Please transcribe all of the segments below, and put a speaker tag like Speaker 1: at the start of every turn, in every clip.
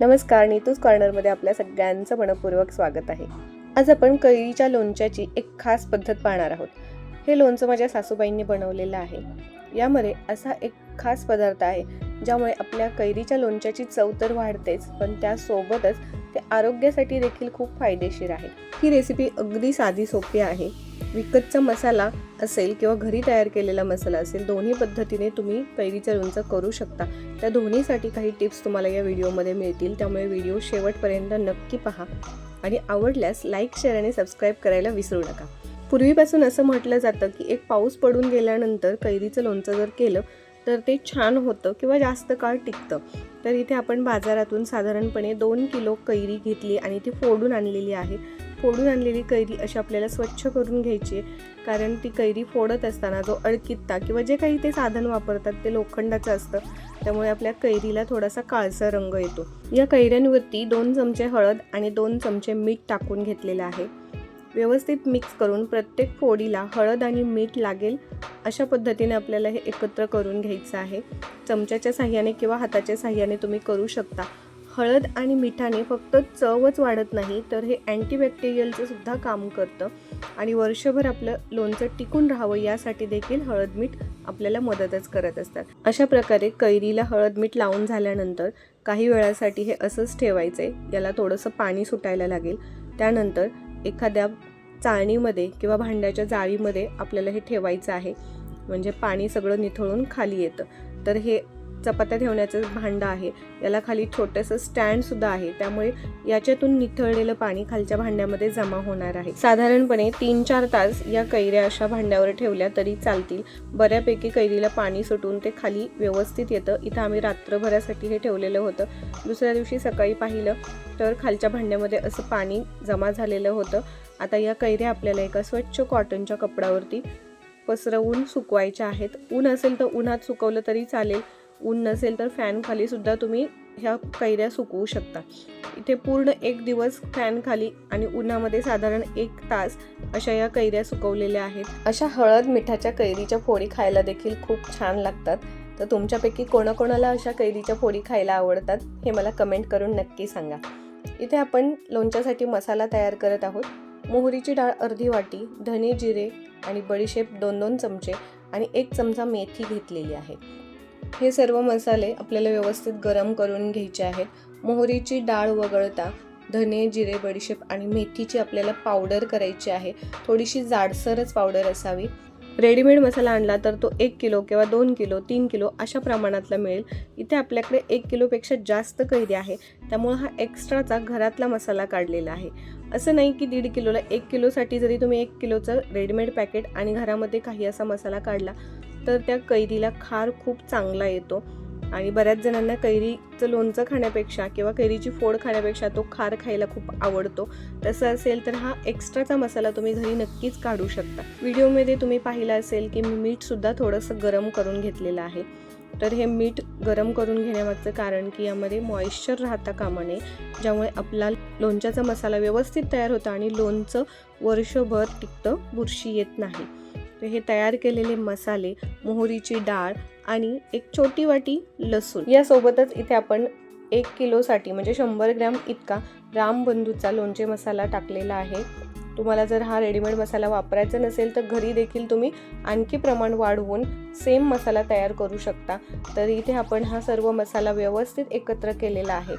Speaker 1: नमस्कार नीतूज कॉर्नरमध्ये आपल्या सगळ्यांचं मनपूर्वक स्वागत आहे. आज आपण कैरीच्या लोणच्याची एक खास पद्धत पाहणार आहोत. हे लोणचं माझ्या सासूबाईंनी बनवलेलं आहे. यामध्ये असा एक खास पदार्थ आहे ज्यामुळे आपल्या कैरीच्या लोणच्याची चव तर वाढतेच पण त्यासोबतच ते आरोग्यासाठी देखील खूप फायदेशीर आहे. ही रेसिपी अगदी साधी सोपी आहे. विकतचा मसाला असेल किंवा घरी तयार केलेला मसाला असेल दोन्ही पद्धतीने तुम्ही कैरीचं लोणचं करू शकता. त्या दोन्हीसाठी काही टिप्स तुम्हाला या व्हिडिओमध्ये मिळतील. त्यामुळे व्हिडिओ शेवटपर्यंत नक्की पहा आणि आवडल्यास लाईक शेअर आणि सबस्क्राईब करायला विसरू नका. पूर्वीपासून असं म्हटलं जातं की एक पाऊस पडून गेल्यानंतर कैरीचं लोणचं जर केलं तर ते छान होतं किंवा जास्त काळ टिकतं. तर इथे आपण बाजारातून साधारणपणे दोन किलो कैरी घेतली आणि ती फोडून आणलेली आहे. फोडून आणलेली कैरी अशी आपल्याला स्वच्छ करून घ्यायची कारण ती कैरी फोडत असताना जो अडकित्ता किंवा जे काही ते साधन वापरतात ते लोखंडाचं असतं. त्यामुळे आपल्या कैरीला थोडासा काळसा रंग येतो. या कैऱ्यांवरती दोन चमचे हळद आणि दोन चमचे मीठ टाकून घेतलेलं आहे. व्यवस्थित मिक्स करून प्रत्येक फोडीला हळद आणि मीठ लागेल अशा पद्धतीने आपल्याला हे एकत्र करून घ्यायचं आहे. चमच्याच्या साह्याने किंवा हाताच्या साह्याने तुम्ही करू शकता. हळद आणि मिठाने फक्त चवच वाढत नाही तर हे अँटीबॅक्टेरियलचं सुद्धा काम करतं आणि वर्षभर आपलं लोणचं टिकून राहावं यासाठी देखील हळद मीठ आपल्याला मदतच करत असतात. अशा प्रकारे कैरीला हळद मीठ लावून झाल्यानंतर काही वेळासाठी हे असंच ठेवायचं आहे याला थोडंसं पाणी सुटायला लागेल. त्यानंतर एखाद्या चाळणीमध्ये किंवा भांड्याच्या जाळीमध्ये आपल्याला हे ठेवायचं आहे. म्हणजे पाणी सगळं निथळून खाली येतं. तर हे चपात्या ठेवण्याचं भांडं आहे. याला खाली छोटंसं स्टँडसुद्धा आहे. त्यामुळे याच्यातून निथळलेलं पाणी खालच्या भांड्यामध्ये जमा होणार आहे. साधारणपणे तीन चार तास या कैऱ्या अशा भांड्यावर ठेवल्या तरी चालतील. बऱ्यापैकी कैरीला पाणी सुटून ते खाली व्यवस्थित येतं. इथं आम्ही रात्रभरासाठी हे ठेवलेलं होतं. दुसऱ्या दिवशी सकाळी पाहिलं तर खालच्या भांड्यामध्ये असं पाणी जमा झालेलं होतं. आता या कैऱ्या आपल्याला एका स्वच्छ कॉटनच्या कपड्यावरती पसरवून सुकवायच्या आहेत. ऊन असेल तर उन्हात सुकवलं तरी चालेल. ऊन नसेल तर फॅन सुद्धा तुम्ही ह्या कैऱ्या सुकवू शकता. इथे पूर्ण एक दिवस फॅन खाली आणि उन्हामध्ये साधारण एक तास अशा या कैऱ्या सुकवलेल्या आहेत. अशा हळद मिठाच्या कैरीच्या फोडी खायला देखील खूप छान लागतात. तर तुमच्यापैकी कोणाकोणाला अशा कैरीच्या फोडी खायला आवडतात हे मला कमेंट करून नक्की सांगा. इथे आपण लोणच्यासाठी मसाला तयार करत आहोत. मोहरीची डाळ अर्धी वाटी धने जिरे आणि बडीशेप दोन दोन चमचे आणि एक चमचा मेथी घेतलेली आहे. हे सर्व मसाले आपल्याला व्यवस्थित गरम करून घ्यायचे आहेत. मोहरीची डाळ वगळता धने जिरे बडीशेप आणि मेथीची आपल्याला पावडर करायची आहे. थोडीशी जाडसरच पावडर असावी. रेडीमेड मसाला आणला तर तो एक किलो किंवा दोन किलो तीन किलो अशा प्रमाणातला मिळेल. इथे आपल्याकडे एक किलोपेक्षा जास्त कैरी आहे. त्यामुळं हा एक्स्ट्राचा घरातला मसाला काढलेला आहे. असं नाही की दीड किलोला एक किलोसाठी जरी तुम्ही एक किलोचं रेडीमेड पॅकेट आणि घरामध्ये काही असा मसाला काढला तर त्या कैरीला खार खूप चांगला येतो. आणि बऱ्याच जणांना कैरीचं लोणचं खाण्यापेक्षा किंवा कैरीची फोड खाण्यापेक्षा तो खार खायला खूप आवडतो. तसं असेल तर हा एक्स्ट्राचा मसाला तुम्ही घरी नक्कीच काढू शकता. व्हिडिओमध्ये तुम्ही पाहिलं असेल की मी मीठसुद्धा थोडंसं गरम करून घेतलेलं आहे. तर हे मीठ गरम करून घेण्यामागचं कारण की यामध्ये मॉइश्चर राहता कामा नये ज्यामुळे आपला लोणच्याचा मसाला व्यवस्थित तयार होता आणि लोणचं वर्षभर टिकतं बुरशी येत नाही. तर हे तयार केलेले मसाले मोहरीची डाळ आणि एक छोटी वाटी लसूण. यासोबतच इथे आपण एक किलोसाठी म्हणजे शंभर ग्रॅम इतका रामबंधूचा लोणचे मसाला टाकलेला आहे. तुम्हाला जर हा रेडीमेड मसाला वापरायचा नसेल तर घरी देखील तुम्ही आणखी प्रमाण वाढवून सेम मसाला तयार करू शकता. तर इथे आपण हा सर्व मसाला व्यवस्थित एकत्र केलेला आहे.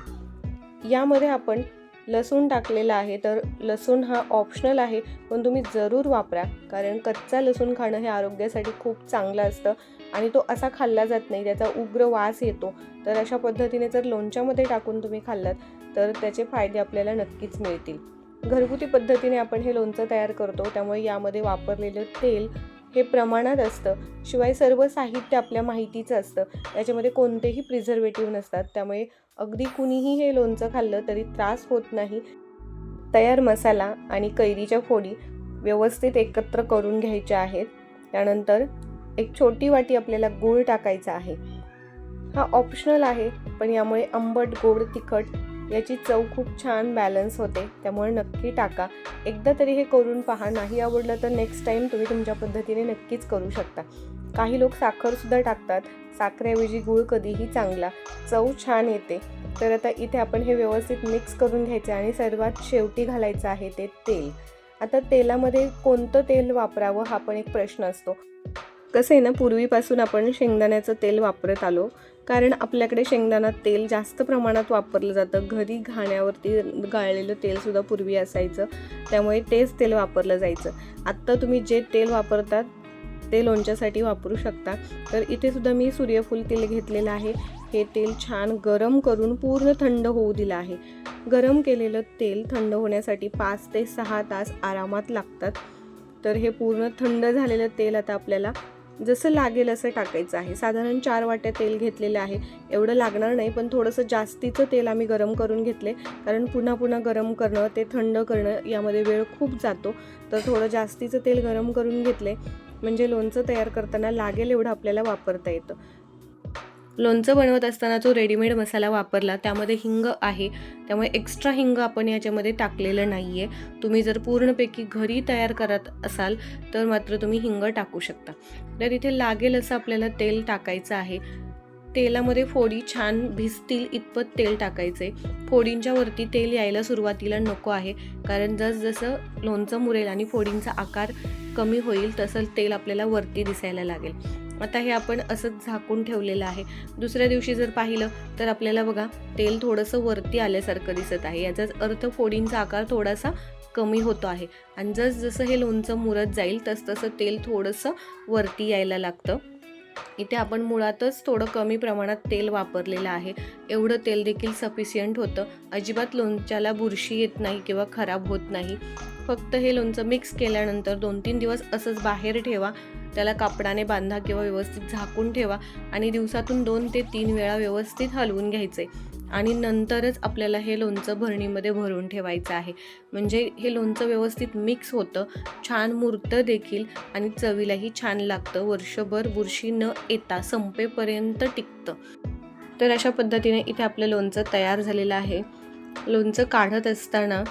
Speaker 1: यामध्ये आपण लसूण टाकलेला आहे तर लसूण हा ऑप्शनल आहे पण तुम्ही जरूर वापरा कारण कच्चा लसूण खाणं हे आरोग्यासाठी खूप चांगलं असतं आणि तो असा खाल्ला जात नाही त्याचा उग्र वास येतो. तर अशा पद्धतीने जर लोणच्यामध्ये टाकून तुम्ही खाल्लात तर त्याचे फायदे आपल्याला नक्कीच मिळतील. घरगुती पद्धतीने आपण हे लोणचं तयार करतो त्यामुळे यामध्ये वापरलेलं तेल हे प्रमाणात असतं. शिवाय सर्व साहित्य आपल्या माहितीचं असतं. त्याच्यामध्ये कोणतेही प्रिझर्वेटिव्ह नसतात. त्यामुळे अगदी कुणीही हे लोणचं खाल्लं तरी त्रास होत नाही. तयार मसाला आणि कैरीच्या फोडी व्यवस्थित एकत्र करून घ्यायच्या आहेत. त्यानंतर एक छोटी वाटी आपल्याला गूळ टाकायचा आहे. हा ऑप्शनल आहे पण यामुळे आंबट गोड तिखट याची चव खूप छान बॅलन्स होते. त्यामुळे नक्की टाका. एकदा तरी हे करून पहा. नाही आवडलं तर नेक्स्ट टाईम तुम्ही तुमच्या पद्धतीने नक्कीच करू शकता. काही लोक साखरसुद्धा टाकतात. साखरेऐवजी गूळ कधीही चांगला. चव छान येते. तर आता इथे आपण हे व्यवस्थित मिक्स करून घ्यायचे आणि सर्वात शेवटी घालायचं आहे ते तेल. आता तेलामध्ये कोणतं तेल वापरावं हा पण एक प्रश्न असतो. कसं आहे ना पूर्वीपासून आपण शेंगदाण्याचं तेल वापरत आलो. कारण आपल्याकडे शेंगदाणा तेल जास्त प्रमाणात वापरलं जातं. घरी घाण्यावरती गाळलेलं तेलसुद्धा पूर्वी असायचं. त्यामुळे तेच तेल वापरलं जायचं. आत्ता तुम्ही जे तेल वापरतात ते लोणच्यासाठी वापरू शकता. तर इथे सुद्धा मी सूर्यफूल तेल घेतलेलं आहे. हे तेल छान गरम करून पूर्ण थंड होऊ दिलं आहे. गरम केलेलं तेल थंड होण्यासाठी पाच ते सहा तास आरामात लागतात. तर हे पूर्ण थंड झालेलं तेल आता आपल्याला जसं लागेल असं टाकायचं आहे. साधारण चार वाट्या तेल घेतलेलं आहे. एवढं लागणार नाही पण थोडंसं जास्तीचं तेल आम्ही गरम करून घेतले कारण पुन्हा पुन्हा गरम करणं ते थंड करणं यामध्ये वेळ खूप जातो. तर थोडं जास्तीचं तेल गरम करून घेतले म्हणजे लोणचं तयार करताना लागेल एवढं आपल्याला वापरता येतं. लोणचं बनवत असताना जो रेडीमेड मसाला वापरला त्यामध्ये हिंग आहे. त्यामुळे एक्स्ट्रा हिंग आपण याच्यामध्ये टाकलेलं नाही आहे तुम्ही जर पूर्णपैकी घरी तयार करत असाल तर मात्र तुम्ही हिंग टाकू शकता. तर इथे लागेल असं आपल्याला तेल टाकायचं आहे. तेलामध्ये फोडी छान भिजतील इतपत तेल टाकायचे. फोडींच्या वरती तेल यायला सुरुवातीला नको आहे. कारण जसजसं लोणचं मुरेल आणि फोडींचा आकार कमी होईल तसं तेल आपल्याला वरती दिसायला लागेल. आता हे आपण असंच झाकून ठेवलेलं आहे. दुसऱ्या दिवशी जर पाहिलं तर आपल्याला बघा तेल थोडंसं वरती आल्यासारखं दिसत आहे. याचाच अर्थ फोडींचा आकार थोडासा कमी होतो आहे. आणि जसजसं हे लोणचं मुरत जाईल तसतसं तेल थोडंसं वरती यायला लागतं. इथे आपण मुळातच थोडं कमी प्रमाणात तेल वापरलेलं आहे. एवढं तेल देखील सफिशियंट होतं. अजिबात लोणच्याला बुरशी येत नाही किंवा खराब होत नाही. फक्त हे लोणचं मिक्स केल्यानंतर दोन तीन दिवस असंच बाहेर ठेवा. त्याला कापडाने बांधा किंवा व्यवस्थित झाकून ठेवा. आणि दिवसातून दोन ते तीन वेळा व्यवस्थित हलवून घ्यायचे आणि नंतरच आपल्याला हे लोणचं भरणीमध्ये भरून ठेवायचं आहे. म्हणजे हे लोणचं व्यवस्थित मिक्स होतं. छान मुरतं देखील आणि चवीलाही छान लागतं. वर्षभर बुरशी न येता संपेपर्यंत टिकतं. तर अशा पद्धतीने इथे आपलं लोणचं तयार झालेलं आहे. लोणचं काढत असताना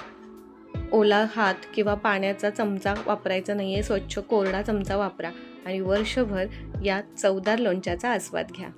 Speaker 1: ओला हात किंवा पाण्याचा चमचा वापरायचा नाही आहे स्वच्छ कोरडा चमचा वापरा आणि वर्षभर या चवदार लोणच्याचा आस्वाद घ्या.